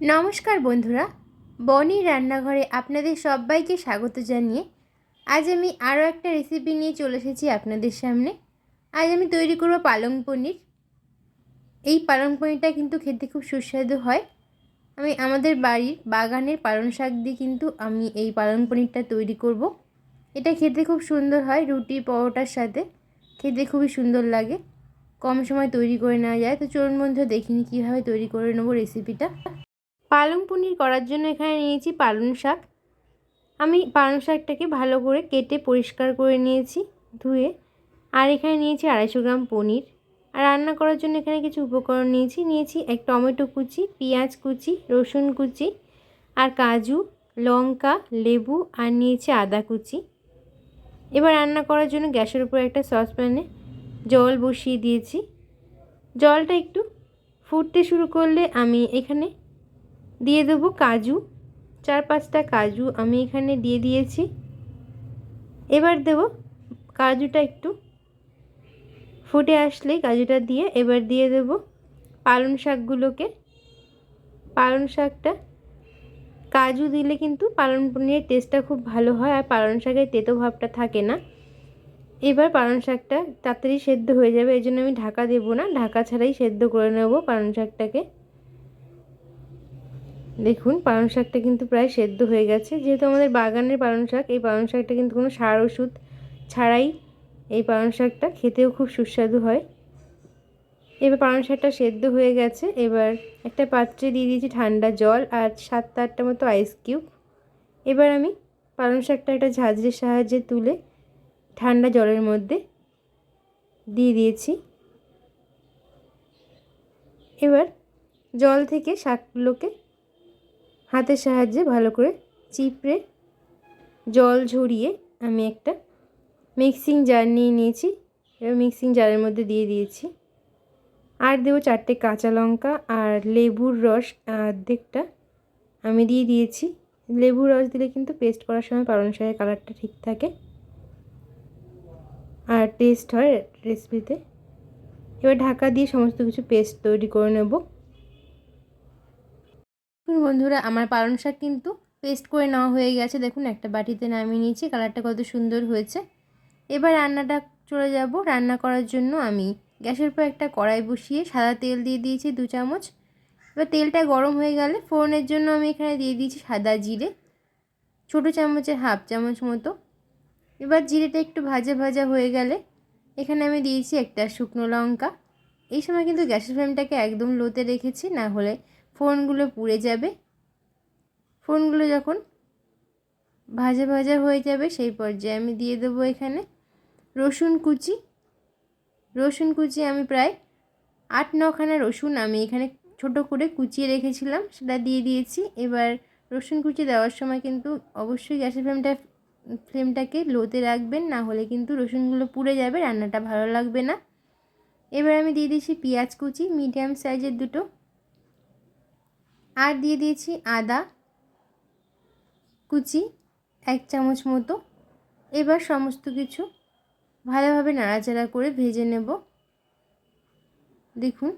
নমস্কার বন্ধুরা, বনি রান্নাঘরে আপনাদের সবাইকে স্বাগত জানিয়ে আজ আমি আরও একটা রেসিপি নিয়ে চলে এসেছি আপনাদের সামনে। আজ আমি তৈরি করব পালং পনির। এই পালং পনিরটা কিন্তু খেতে খুব সুস্বাদু হয়। আমি আমাদের বাড়ির বাগানের পালং শাক দিয়ে কিন্তু আমি এই পালং পনিরটা তৈরি করব। এটা খেতে খুব সুন্দর হয় রুটি, পরোটার সাথে। খেতে খুবই সুন্দর লাগে। কম সময় তৈরি করে নেওয়া যায়। তো চলুন বন্ধু দেখিনি কীভাবে তৈরি করে নেব রেসিপিটা পালং পনির করার জন্য এখানে নিয়েছি পালং শাক। আমি পালং শাকটাকে ভালো করে কেটে পরিষ্কার করে নিয়েছি ধুয়ে। আর এখানে নিয়েছি আড়াইশো গ্রাম পনির। আর রান্না করার জন্য এখানে কিছু উপকরণ নিয়েছি। নিয়েছি এক টমেটো কুচি, পেঁয়াজ কুচি, রসুন কুচি আর কাজু, লঙ্কা, লেবু আর নিয়েছি আদা কুচি। এবার রান্না করার জন্য গ্যাসের উপর একটা সসপ্যানে জল বসিয়ে দিয়েছি। জলটা একটু ফুটতে শুরু করলে আমি এখানে দিয়ে দেবো কাজু, চার পাঁচটা কাজু আমি এখানে দিয়ে দিয়েছি। এবার দেব কাজুটা একটু ফুটে আসলে কাজুটা দিয়ে এবার দিয়ে দেব পালং শাকগুলোকে। পালং শাকটা কাজু দিলে কিন্তু পালং পনিরের টেস্টটা খুব ভালো হয় আর পালং শাকের তেতো ভাবটা থাকে না। এবার পালং শাকটা তাড়াতাড়ি সেদ্ধ হয়ে যাবে এই জন্য আমি ঢাকা দেবো না। ঢাকা ছাড়াই সেদ্ধ করে নেব পালং শাকটাকে। দেখুন, পালং শাকটা কিন্তু প্রায় সেদ্ধ হয়ে গেছে। যেহেতু আমাদের বাগানের পালং শাক, এই পালং শাকটা কিন্তু কোনো সার ওষুধ ছাড়াই এই পালং শাকটা খেতেও খুব সুস্বাদু হয়। এবার পালং শাকটা সেদ্ধ হয়ে গেছে। এবার একটা পাত্রে দিয়ে দিয়েছি ঠান্ডা জল আর সাতটা আটটা মতো আইস কিউব এবার আমি পালং শাকটা একটা ঝাঁঝরির সাহায্যে তুলে ঠান্ডা জলের মধ্যে দিয়ে দিয়েছি। এবার জল থেকে শাকগুলোকে হাতের সাহায্যে ভালো করে চিপড়ে জল ঝরিয়ে আমি একটা মিক্সিং জার নিয়ে নিয়েছি। এবার মিক্সিং জারের মধ্যে দিয়ে দিয়েছি। আর দেবো চারটে কাঁচা লঙ্কা আর লেবুর রস অর্ধেকটা আমি দিয়ে দিয়েছি। লেবুর রস দিলে কিন্তু পেস্ট করার সময় পালং শাকের কালারটা ঠিক থাকে। আর টেস্ট হয় রেসিপিতে। এবার ঢাকা দিয়ে সমস্ত কিছু পেস্ট তৈরি করে নেব। বন্ধুরা, আমার পালং শাক কিন্তু পেস্ট করে নেওয়া হয়ে গেছে। দেখুন, একটা বাটিতে নামিয়ে নিয়েছি কালারটা কত সুন্দর হয়েছে। এবার রান্নাটা চলে যাব। রান্না করার জন্য আমি গ্যাসের উপর একটা কড়াই বসিয়ে সাদা তেল দিয়ে দিয়েছি দু চামচ। এবার তেলটা গরম হয়ে গেলে ফোড়নের জন্য আমি এখানে দিয়ে দিয়েছি সাদা জিরে, ছোটো চামচের হাফ চামচ মতো। এবার জিরেটা একটু ভাজা ভাজা হয়ে গেলে এখানে আমি দিয়েছি একটা শুকনো লঙ্কা। এই সময় কিন্তু গ্যাসের ফ্লেমটাকে একদম লোতে রেখেছি, না হলে ফোনগুলো পুড়ে যাবে। ফোনগুলো যখন ভাজা ভাজা হয়ে যাবে সেই পর্যায়ে আমি দিয়ে দেবো এখানে রসুন কুচি। রসুন কুচি আমি প্রায় আট নখানা রসুন আমি এখানে ছোট করে কুচিয়ে রেখেছিলাম, সেটা দিয়ে দিয়েছি। এবার রসুন কুচি দেওয়ার সময় কিন্তু অবশ্যই গ্যাসের ফ্লেমটা, ফ্লেমটাকে লোতে রাখবেন, না হলে কিন্তু রসুনগুলো পুড়ে যাবে, রান্নাটা ভালো লাগবে না। এবার আমি দিয়ে দিয়েছি পেঁয়াজ কুচি, মিডিয়াম সাইজের দুটো আর দিয়ে দিয়েছি আদা, কুচি, এক চামচ মতো। এবার সমস্ত কিছু ভালোভাবে নাড়াচাড়া করে ভেজে নেব। দেখুন,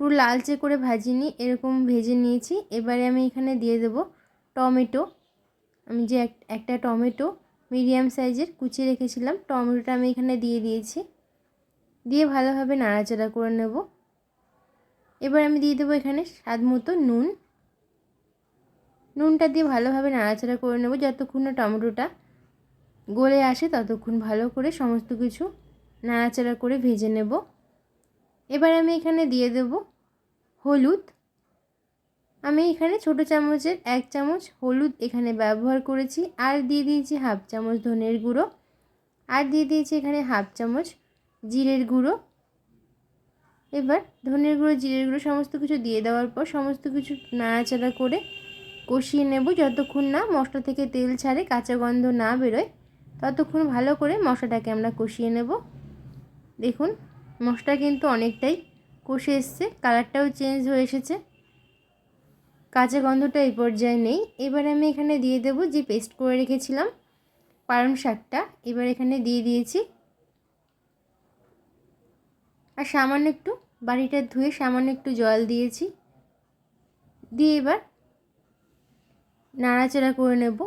পুরো লালচে করে ভাজিনি, এরকম ভেজে নিয়েছি। এবারে আমি এখানে দিয়ে দেব টমেটো। আমি যে একটা টমেটো মিডিয়াম সাইজের কুচিয়ে রেখেছিলাম, টমেটোটা আমি এখানে দিয়ে দিয়েছি। দিয়ে ভালোভাবে নাড়াচাড়া করে নেব। এবার আমি দিয়ে দেবো এখানে স্বাদ মতো নুন। নুনটা দিয়ে ভালোভাবে নাড়াচাড়া করে নেব যতক্ষণ না টমেটোটা গলে আসে, ততক্ষণ ভালো করে সমস্ত কিছু নাড়াচাড়া করে ভেজে নেব। এবার আমি এখানে দিয়ে দেব হলুদ। আমি এখানে ছোট চামচের এক চামচ হলুদ এখানে ব্যবহার করেছি, আর দিয়ে দিয়েছি হাফ চামচ ধনের গুঁড়ো, আর দিয়ে দিয়েছি এখানে হাফ চামচ জিরের গুঁড়ো। এবার ধনের গুঁড়ো, জিরের গুঁড়ো সমস্ত কিছু দিয়ে দেওয়ার পর সমস্ত কিছু নাড়াচাড়া করে কষিয়ে নেব। যতক্ষণ না মশলা থেকে তেল ছাড়ে কাঁচা গন্ধ না বেরোয়, ততক্ষণ ভালো করে মশলাটাকে আমরা কষিয়ে নেব। দেখুন, মশলা কিন্তু অনেকটাই কষে এসছে, কালারটাও চেঞ্জ হয়ে এসেছে। কাঁচা গন্ধটা এই পর্যায়ে নেই। এবার আমি এখানে দিয়ে দেব যে পেস্ট করে রেখেছিলাম, পালং শাকটা। এবার এখানে দিয়ে দিয়েছি আর সামান্য একটু, বাড়িটা ধুয়ে সামান্য একটু জল দিয়েছি। দিয়ে এবার নাড়াচাড়া করে নেব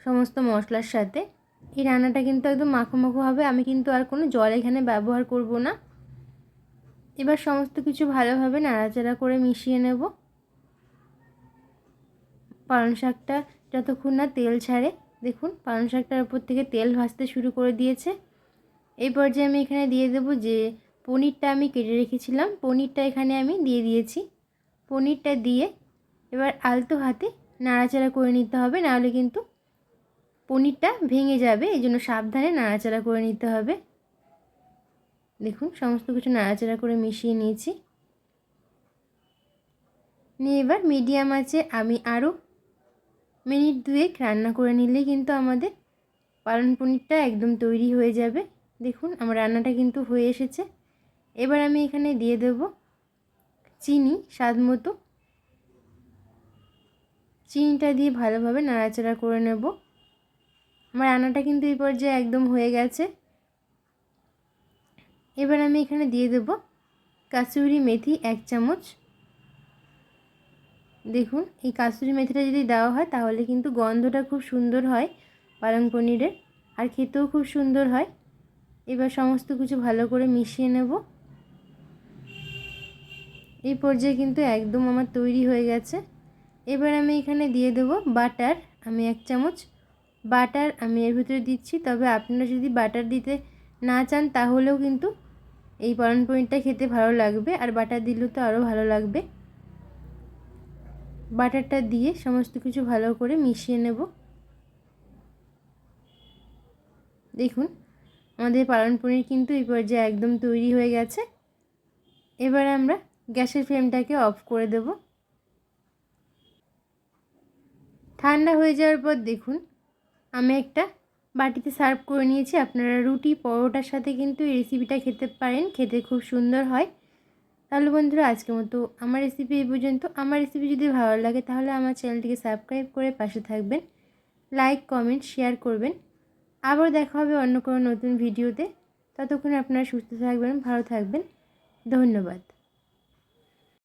সমস্ত মশলার সাথে। এই রান্নাটা কিন্তু একদম মাখো মাখো হবে, আমি কিন্তু আর কোনো জল এখানে ব্যবহার করব না। এবার সমস্ত কিছু ভালোভাবে নাড়াচাড়া করে মিশিয়ে নেব। পালং শাকটা যতক্ষণ না তেল ছাড়ে, দেখুন পালং শাকটার উপর থেকে তেল ভাজতে শুরু করে দিয়েছে। এই পর্যায়ে আমি এখানে দিয়ে দেবো যে পনিরটা আমি কেটে রেখেছিলাম। পনিরটা এখানে আমি দিয়ে দিয়েছি। পনিরটা দিয়ে এবার আলতো হাতে নাড়াচাড়া করে নিতে হবে, নাহলে কিন্তু পনিরটা ভেঙে যাবে। এই জন্য সাবধানে নাড়াচাড়া করে নিতে হবে। দেখুন, সমস্ত কিছু নাড়াচাড়া করে মিশিয়ে নিয়েছি। নিয়ে এবার মিডিয়াম আছে আমি আরও মিনিট দুয়েক রান্না করে নিলেই কিন্তু আমাদের পালন পনিরটা একদম তৈরি হয়ে যাবে। দেখুন, আমার রান্নাটা কিন্তু হয়ে এসেছে। এবার আমি এখানে দিয়ে দেব চিনি, স্বাদ মতো। চিনিটা দিয়ে ভালোভাবে নাড়াচাড়া করে নেব। আমার রান্নাটা কিন্তু এই পর্যায়ে একদম হয়ে গেছে। এবার আমি এখানে দিয়ে দেব কাসুরি মেথি এক চামচ। দেখুন, এই কাসুরি মেথিটা যদি দেওয়া হয়, তাহলে কিন্তু গন্ধটা খুব সুন্দর হয় পালং পনিরের, আর খেতেও খুব সুন্দর হয়। এবার সমস্ত কিছু ভালো করে মিশিয়ে নেব। এই পর্যায়ে কিন্তু একদম আমার তৈরি হয়ে গেছে। এবার আমি এখানে দিয়ে দেব বাটার। আমি এক চামচ বাটার আমি এর ভিতরে দিচ্ছি। তবে আপনারা যদি বাটার দিতে না চান, তাহলেও কিন্তু এই পালন পনিরটা খেতে ভালো লাগবে। আর বাটার দিলেও তো আরও ভালো লাগবে। বাটারটা দিয়ে সমস্ত কিছু ভালো করে মিশিয়ে নেব। দেখুন আমাদের পালন পনির কিন্তু এই পর্যায়ে একদম তৈরি হয়ে গেছে। এবার আমরা গ্যাসের ফ্লেমটাকে অফ করে দেব। ঠান্ডা হয়ে যাওয়ার পর দেখুন, আমি একটা বাটিতে সার্ভ করে নিয়েছি। আপনারা রুটি, পরোটার সাথে কিন্তু এই রেসিপিটা খেতে পারেন, খেতে খুব সুন্দর হয়। তাহলে বন্ধুরা, আজকের মতো আমার রেসিপি এই পর্যন্ত। আমার রেসিপি যদি ভালো লাগে, তাহলে আমার চ্যানেলটিকে সাবস্ক্রাইব করে পাশে থাকবেন। লাইক কমেন্ট শেয়ার করবেন। আবার দেখা হবে অন্য কোনো নতুন ভিডিওতে। ততক্ষণ আপনারা সুস্থ থাকবেন ভালো থাকবেন। ধন্যবাদ।